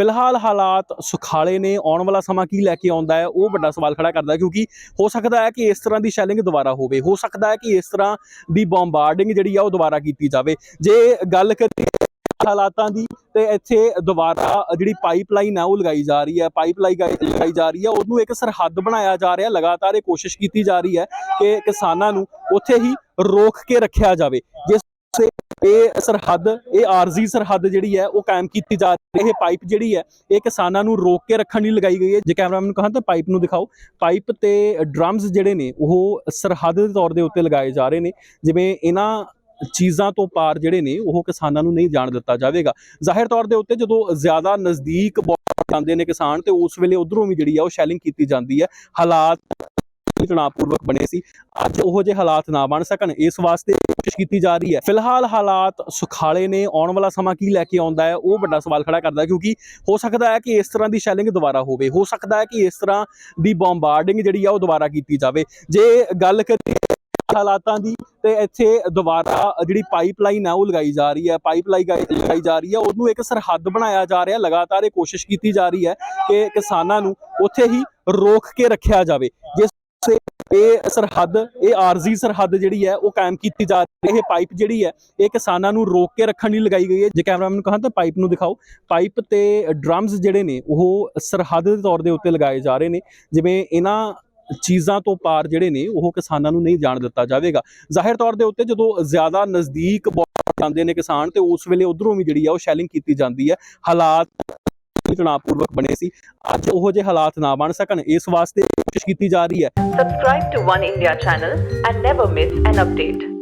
ਫਿਲਹਾਲ ਹਾਲਾਤ ਸੁਖਾਲੇ ਨੇ, ਆਉਣ ਵਾਲਾ ਸਮਾਂ ਕੀ ਲੈ ਕੇ ਆਉਂਦਾ ਹੈ, ਉਹ ਵੱਡਾ ਸਵਾਲ ਖੜਾ ਕਰਦਾ ਕਿਉਂਕਿ ਹੋ ਸਕਦਾ ਹੈ ਕਿ ਇਸ ਤਰ੍ਹਾਂ ਦੀ ਸ਼ੈਲਿੰਗ ਦੁਬਾਰਾ ਹੋਵੇ, ਹੋ ਸਕਦਾ ਹੈ ਕਿ ਇਸ ਤਰ੍ਹਾਂ ਦੀ ਬੰਬਾਰਡਿੰਗ ਜਿਹੜੀ ਆ ਉਹ ਦੁਬਾਰਾ ਕੀਤੀ ਜਾਵੇ। ਜੇ ਗੱਲ ਕਰੀਏ ਹਾਲਾਤਾਂ ਦੀ, ਤੇ ਇੱਥੇ ਦੁਬਾਰਾ ਜਿਹੜੀ ਪਾਈਪਲਾਈਨ ਹੈ ਉਹ ਲਗਾਈ ਜਾ ਰਹੀ ਹੈ ਪਾਈਪਲਾਈਨ ਲਗਾਈ ਜਾ ਰਹੀ ਹੈ, ਉਹਨੂੰ ਇੱਕ ਸਰਹੱਦ ਬਣਾਇਆ ਜਾ ਰਿਹਾ, ਲਗਾਤਾਰ ਇਹ ਕੋਸ਼ਿਸ਼ ਕੀਤੀ ਜਾ ਰਹੀ ਹੈ ਕਿ ਕਿਸਾਨਾਂ ਨੂੰ ਉੱਥੇ ਹੀ ਰੋਕ ਕੇ ਰੱਖਿਆ ਜਾਵੇ, ਜਿਸ ਇਹ ਸਰਹੱਦ, ਇਹ ਆਰਜ਼ੀ ਸਰਹੱਦ ਜਿਹੜੀ ਹੈ ਉਹ ਕਾਇਮ ਕੀਤੀ ਜਾ ਇਹ ਪਾਈਪ ਜਿਹੜੀ ਹੈ, ਇਹ ਕਿਸਾਨਾਂ ਨੂੰ ਰੋਕ ਕੇ ਰੱਖਣ ਲਈ ਲਗਾਈ ਗਈ ਹੈ। ਜੇ ਕੈਮਰਾਮੈਨ ਨੂੰ ਕਹਾਂ ਤਾਂ ਪਾਈਪ ਨੂੰ ਦਿਖਾਓ। ਪਾਈਪ ਤੇ ਡਰਮਸ ਜਿਹੜੇ ਨੇ, ਉਹ ਸਰਹੱਦ ਦੇ ਤੌਰ ਦੇ ਉੱਤੇ ਲਗਾਏ ਜਾ ਰਹੇ ਨੇ। ਜਿਵੇਂ ਇਹਨਾਂ ਚੀਜ਼ਾਂ ਤੋਂ ਪਾਰ ਜਿਹੜੇ ਨੇ, ਉਹ ਕਿਸਾਨਾਂ ਨੂੰ ਨਹੀਂ ਜਾਣ ਦਿੱਤਾ ਜਾਵੇਗਾ। ਜ਼ਾਹਿਰ ਤੌਰ ਦੇ ਉੱਤੇ ਜਦੋਂ ਜ਼ਿਆਦਾ ਨਜ਼ਦੀਕ ਬਹੁਤ ਜਾਂਦੇ ਨੇ ਕਿਸਾਨ, ਤੇ ਉਸ ਵੇਲੇ ਉਧਰੋਂ ਵੀ ਜਿਹੜੀ ਆ, ਉਹ ਸ਼ੈਲਿੰਗ ਕੀਤੀ ਜਾਂਦੀ ਹੈ। ਹਾਲਾਤ ਤਣਾਅਪੂਰਵਕ ਬਣੇ ਸੀ। ਅੱਜ ਉਹੋ ਜਿਹੇ ਹਾਲਾਤ ਨਾ ਬਣ ਸਕਣ, ਇਸ ਵਾਸਤੇ ਕੋਸ਼ਿਸ਼ ਕੀਤੀ ਜਾ ਰਹੀ ਹੈ। ਫਿਲਹਾਲ ਹਾਲਾਤ ਸੁਖਾਲੇ ਨੇ, ਆਉਣ ਵਾਲਾ ਸਮਾਂ ਕੀ ਲੈ ਕੇ ਆਉਂਦਾ ਹੈ, ਉਹ ਵੱਡਾ ਸਵਾਲ ਖੜਾ ਕਰਦਾ ਕਿਉਂਕਿ ਹੋ ਸਕਦਾ ਹੈ ਕਿ ਇਸ ਤਰ੍ਹਾਂ ਦੀ ਸ਼ੈਲਿੰਗ ਦੁਬਾਰਾ ਹੋਵੇ। ਹੋ ਸਕਦਾ ਹੈ ਕਿ ਇਸ ਤਰ੍ਹਾਂ ਦੀ ਬੰਬਾਰਡਿੰਗ ਜਿਹੜੀ ਆ ਉਹ ਦੁਬਾਰਾ ਕੀਤੀ ਜਾਵੇ। ਜੇ ਗੱਲ ਕਰੀਏ ਹਾਲਾਤਾਂ ਦੀ, ਤੇ ਇੱਥੇ ਦੁਬਾਰਾ ਜਿਹੜੀ ਪਾਈਪਲਾਈਨ ਹੈ ਉਹ ਲਗਾਈ ਜਾ ਰਹੀ ਹੈ। ਪਾਈਪਲਾਈਨ ਲਗਾਈ ਜਾ ਰਹੀ ਹੈ। ਉਹਨੂੰ ਇੱਕ ਸਰਹੱਦ ਬਣਾਇਆ ਜਾ ਰਿਹਾ। ਲਗਾਤਾਰ ਇਹ ਕੋਸ਼ਿਸ਼ ਕੀਤੀ ਜਾ ਰਹੀ ਹੈ ਕਿ ਕਿਸਾਨਾਂ ਨੂੰ ਉੱਥੇ ਹੀ ਰੋਕ ਕੇ ਰੱਖਿਆ ਜਾਵੇ। ਜਿਸ ਸੇ ਇਹ ਸਰਹੱਦ, ਇਹ ਆਰਜ਼ੀ ਸਰਹੱਦ ਜਿਹੜੀ ਹੈ, ਉਹ ਕਾਇਮ ਕੀਤੀ ਜਾ ਰਹੀ ਹੈ। ਇਹ ਪਾਈਪ ਜਿਹੜੀ ਹੈ, ਇਹ ਕਿਸਾਨਾਂ ਨੂੰ ਰੋਕ ਕੇ ਰੱਖਣ ਲਈ ਲਗਾਈ ਗਈ ਹੈ। ਜੇ ਕੈਮਰਾਮੈਨ ਨੂੰ ਕਹਾਂ ਤਾਂ ਪਾਈਪ ਨੂੰ ਦਿਖਾਓ। ਪਾਈਪ ਤੇ ਡਰਮਸ ਜਿਹੜੇ ਨੇ, ਉਹ ਸਰਹੱਦ ਦੇ ਤੌਰ ਦੇ ਉੱਤੇ ਲਗਾਏ ਜਾ ਰਹੇ ਨੇ। ਜਿਵੇਂ ਇਹਨਾਂ ਚੀਜ਼ਾਂ ਤੋਂ ਪਾਰ ਜਿਹੜੇ ਨੇ, ਉਹ ਕਿਸਾਨਾਂ ਨੂੰ ਨਹੀਂ ਜਾਣ ਦਿੱਤਾ ਜਾਵੇਗਾ। ਜ਼ਾਹਿਰ ਤੌਰ ਦੇ ਉੱਤੇ ਜਦੋਂ ਜ਼ਿਆਦਾ ਨਜ਼ਦੀਕ ਬਹੁਤ ਜਾਂਦੇ ਨੇ ਕਿਸਾਨ, ਤੇ ਉਸ ਵੇਲੇ ਉਧਰੋਂ ਵੀ ਜਿਹੜੀ ਆ ਉਹ ਸ਼ੈਲਿੰਗ ਕੀਤੀ ਜਾਂਦੀ ਹੈ। ਹਾਲਾਤ ਹੀ ਤਣਾਅਪੂਰਵਕ ਬਣੇ ਸੀ ਅੱਜ ਉਹੋ ਜਿਹੇ ਹਾਲਾਤ ਨਾ ਬਣ ਸਕਣ ਇਸ ਵਾਸਤੇ ਕੋਸ਼ਿਸ਼ ਕੀਤੀ ਜਾ ਰਹੀ ਹੈ subscribe to one India channel and never miss an update